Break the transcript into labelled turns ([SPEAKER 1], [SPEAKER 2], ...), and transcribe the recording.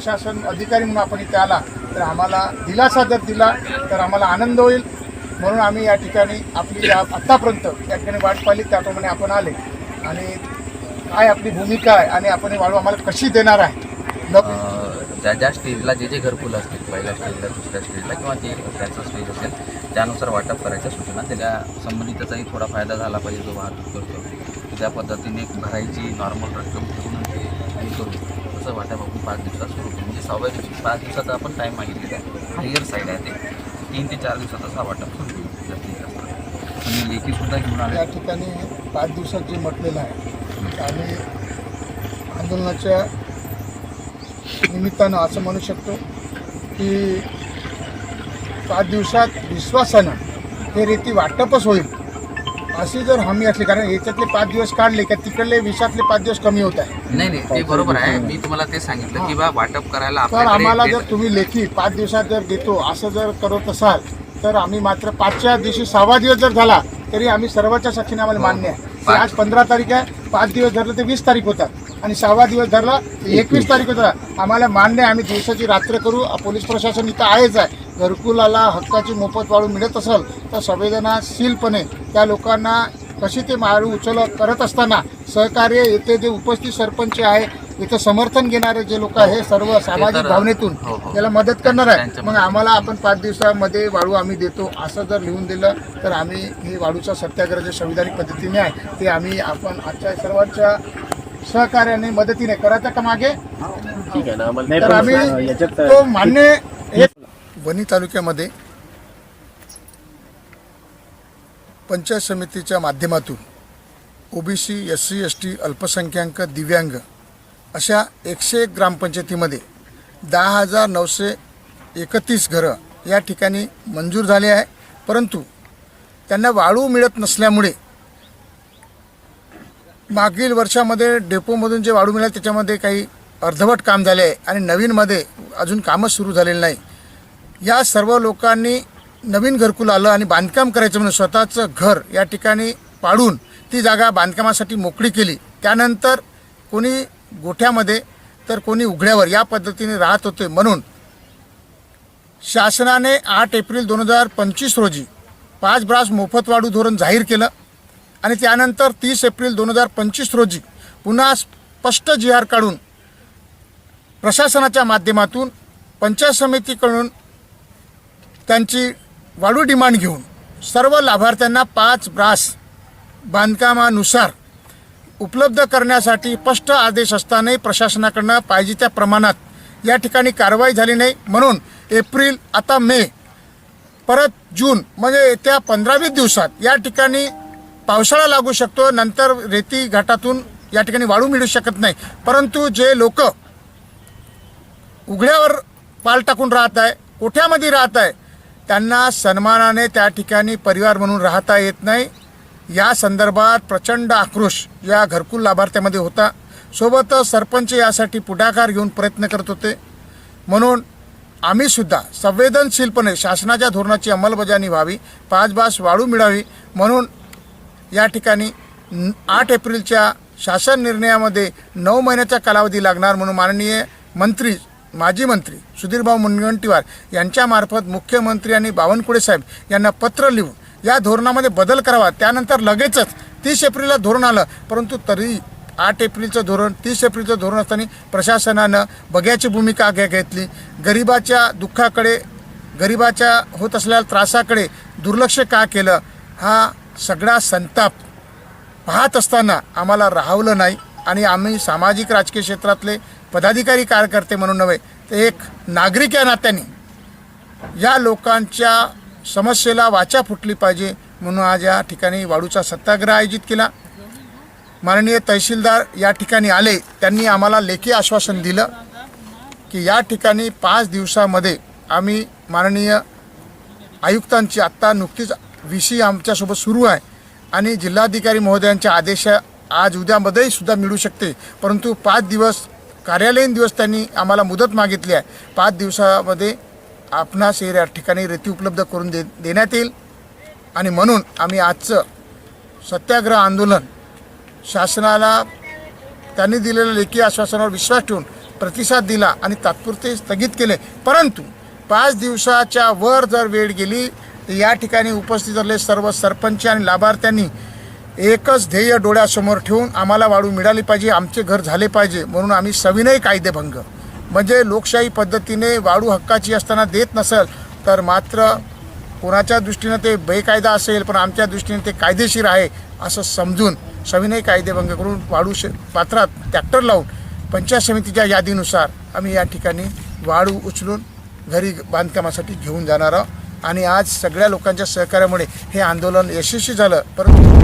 [SPEAKER 1] प्रशासन अधिकारी म्हणून आपण इथे आला तर आम्हाला दिलासा जर दिला तर आम्हाला आनंद होईल. म्हणून आम्ही या ठिकाणी आपली या आत्तापर्यंत या ठिकाणी वाट पाहिली त्याप्रमाणे आपण आले. आणि काय आपली भूमिका आहे आणि आपण वाळू आम्हाला कशी देणार आहे? न
[SPEAKER 2] ज्या ज्या स्टेजला जे जे घरकुल असतील पहिल्या स्टेजला दुसऱ्या स्टेजला किंवा जे त्याचं स्टेज असेल त्यानुसार वाटप करायच्या सूचना त्याच्या संबंधिताचाही थोडा फायदा झाला पाहिजे जो वाहतूक करतो. त्या पद्धतीने भरायची नॉर्मल रक्कम ठेवून ते करू तसं वाटा आपण पाच दिवसात सुरू म्हणजे सहाव्या दिवशी पाच दिवसाचा आपण टाईम मागितलेला आहे. हायर साईड आहे ते. तीन ते चार दिवसात असा वाटप सुरू होईल जास्तीत जास्त आणि लेखीसुद्धा घेऊन आले.
[SPEAKER 1] या ठिकाणी पाच दिवसात जे म्हटलेलं आहे आणि आंदोलनाच्या निमित्तानं असं म्हणू शकतो की पाच दिवसात विश्वासानं हे रेती वाटपच होईल. अशी जर हमी असली कारण याच्यातले पाच दिवस काढले का तिकडले विषातले पाच दिवस कमी होत आहे.
[SPEAKER 2] नाही नाही ते बरोबर आहे. मी तुम्हाला ते सांगितलं की बा वाटप करायला
[SPEAKER 1] तर आम्हाला जर तुम्ही लेखी पाच दिवसात जर देतो असं जर करत असाल तर आम्ही मात्र पाचच्या दिवशी सहावा दिवस जर झाला तरी आम्ही सर्वांच्या साक्षीने आम्हाला मान्य आहे. की आज पंधरा तारीख आहे. पाच दिवस धरलं ते वीस तारीख होतात. आणि सहावा दिवस धरला एकवीस तारीख होता आम्हाला मान्य आहे आम्ही दिवसाची रात्र करू. पोलीस प्रशासन इथं आहेच आहे. घरकुलाला हक्काची मोफत वाळू मिळत असेल तर संवेदनाशीलपणे त्या लोकांना कशी ते माळू उचल करत असताना सहकार्य येथे जे उपस्थित सरपंच आहे इथं समर्थन घेणारे जे लोक आहे हे सर्व सामाजिक भावनेतून
[SPEAKER 2] हो, हो.
[SPEAKER 1] त्याला मदत करणार आहे. मग आम्हाला आपण पाच दिवसामध्ये वाळू आम्ही देतो असं जर लिहून दिलं तर आम्ही हे वाळूचा सत्याग्रह जे संविधानिक पद्धतीने आहे. ते आम्ही आपण आजच्या सर्वांच्या सहकार्याने मदतीने करायचं का मागे?
[SPEAKER 3] ठीक आहे ना
[SPEAKER 1] आम्ही तो मान्य हे वणी तालुक्यामध्ये पंचायत समितीच्या माध्यमातून OBC S C S T अल्पसंख्याक दिव्यांग अशा एकशे एक ग्रामपंचायतीमध्ये दहा हजार नऊशे एकतीस घरं या ठिकाणी मंजूर झाले आहे. परंतु त्यांना वाळू मिळत नसल्यामुळे मागील वर्षामध्ये डेपोमधून जे वाळू मिळाले त्याच्यामध्ये काही अर्धवट काम झाले आहे आणि नवीनमध्ये अजून कामच सुरू झालेलं नाही. या सर्व लोकांनी नवीन घरकुल आलं आणि बांधकाम करायचं म्हणून स्वतःचं घर या ठिकाणी पाडून ती जागा बांधकामासाठी मोकळी केली. त्यानंतर कोणी गोठ्यामध्ये तर कोणी उघड्यावर या पद्धतीने राहत होते म्हणून शासनाने आठ एप्रिल दोन हजार पंचवीस रोजी पाच ब्रास मोफत वाढू धोरण जाहीर केलं आणि त्यानंतर तीस एप्रिल दोन हजार पंचवीस रोजी पुन्हा स्पष्ट जी आर काढून प्रशासनाच्या माध्यमातून पंचायत समितीकडून त्यांची वाढू डिमांड घेऊन सर्व लाभार्थ्यांना पाच ब्रास बांधकामानुसार उपलब्ध करण्यासाठी स्पष्ट आदेश असतानाही प्रशासनाकडनं पाहिजे त्या प्रमाणात या ठिकाणी कारवाई झाली नाही. म्हणून एप्रिल आता मे परत जून म्हणजे येत्या पंधरा वीस दिवसात या ठिकाणी पावसाळा लागू शकतो. नंतर रेती घाटातून या ठिकाणी वाळू मिळू शकत नाही. परंतु जे लोक उघड्यावर पाल टाकून राहत आहे कोठ्यामध्ये राहत आहे त्यांना सन्मानाने त्या ठिकाणी परिवार म्हणून राहता येत नाही. या संदर्भात प्रचंड आक्रोश या घरकुल लाभार्थ्यामध्ये होता. सोबतच सरपंच यासाठी पुढाकार घेऊन प्रयत्न करत होते. म्हणून आम्ही सुद्धा संवेदनशीलपणे शासनाच्या धोरणाची अंमलबजावणी व्हावी पाच बास वाळू मिळावी म्हणून या ठिकाणी आठ एप्रिलच्या शासन निर्णयामध्ये नऊ महिन्याचा कालावधी लागणार म्हणून माननीय मंत्री माजी मंत्री सुधीरभाऊ मुनगंटीवार यांच्यामार्फत मुख्यमंत्री आणि बावनकुळे साहेब यांना पत्र लिहून या धोरणामध्ये बदल करावा. त्यानंतर लगेचच तीस एप्रिलला धोरण आलं. परंतु तरी आठ एप्रिलचं धोरण तीस एप्रिलचं धोरण असताना प्रशासनानं बघ्याची भूमिका घेतली. गरिबाच्या दुःखाकडे गरिबाच्या होत असलेल्या त्रासाकडे दुर्लक्ष का केलं? हा सगळा संताप पाहत असताना आम्हाला राहवलं नाही आणि आम्ही सामाजिक राजकीय क्षेत्रातले पदाधिकारी कार्यकर्ते म्हणून नव्हे तर एक नागरिक या नात्याने या लोकांच्या समस्येला वाचा फुटली पाहिजे म्हणून आज या ठिकाणी वाळूचा सत्याग्रह आयोजित केला. माननीय तहसीलदार या ठिकाणी आले त्यांनी आम्हाला लेखी आश्वासन दिलं की या ठिकाणी पाच दिवसामध्ये आम्ही माननीय आयुक्तांची आत्ता नुकतीच विषयी आमच्यासोबत सुरू आहे आणि जिल्हाधिकारी महोदयांच्या आदेश आज उद्यामध्येही सुद्धा मिळू शकते परंतु पाच दिवस कार्यालयीन दिवस त्यांनी आम्हाला मुदत मागितली आहे. पाच दिवसामध्ये आपणास हे या ठिकाणी रेती उपलब्ध करून दे देण्यात येईल. आणि म्हणून आम्ही आजचं सत्याग्रह आंदोलन शासनाला त्यांनी दिलेल्या लेखी आश्वासनावर विश्वास ठेवून प्रतिसाद दिला आणि तात्पुरते स्थगित केले. परंतु पाच दिवसाच्या वर जर वेळ गेली तर या ठिकाणी उपस्थित असलेले सर्व सरपंच आणि लाभार्थ्यांनी एकच ध्येय डोळ्यासमोर ठेवून आम्हाला वाढू मिळाली पाहिजे आमचे घर झाले पाहिजे म्हणून आम्ही सविनय कायदेभंग. म्हणजे लोकशाही पद्धतीने वाढू हक्काची असताना देत नसेल तर मात्र कोणाच्या दृष्टीनं ते बेकायदा असेल पण आमच्या दृष्टीने ते कायदेशीर आहे असं समजून सविनय कायदेभंग करून वाढू श पात्रात ट्रॅक्टर लावून पंचायत समितीच्या यादीनुसार आम्ही या ठिकाणी वाळू उचलून घरी बांधकामासाठी घेऊन जाणार आहोत. आणि आज सगळ्या लोकांच्या सहकार्यामुळे हे आंदोलन यशस्वी झालं परंतु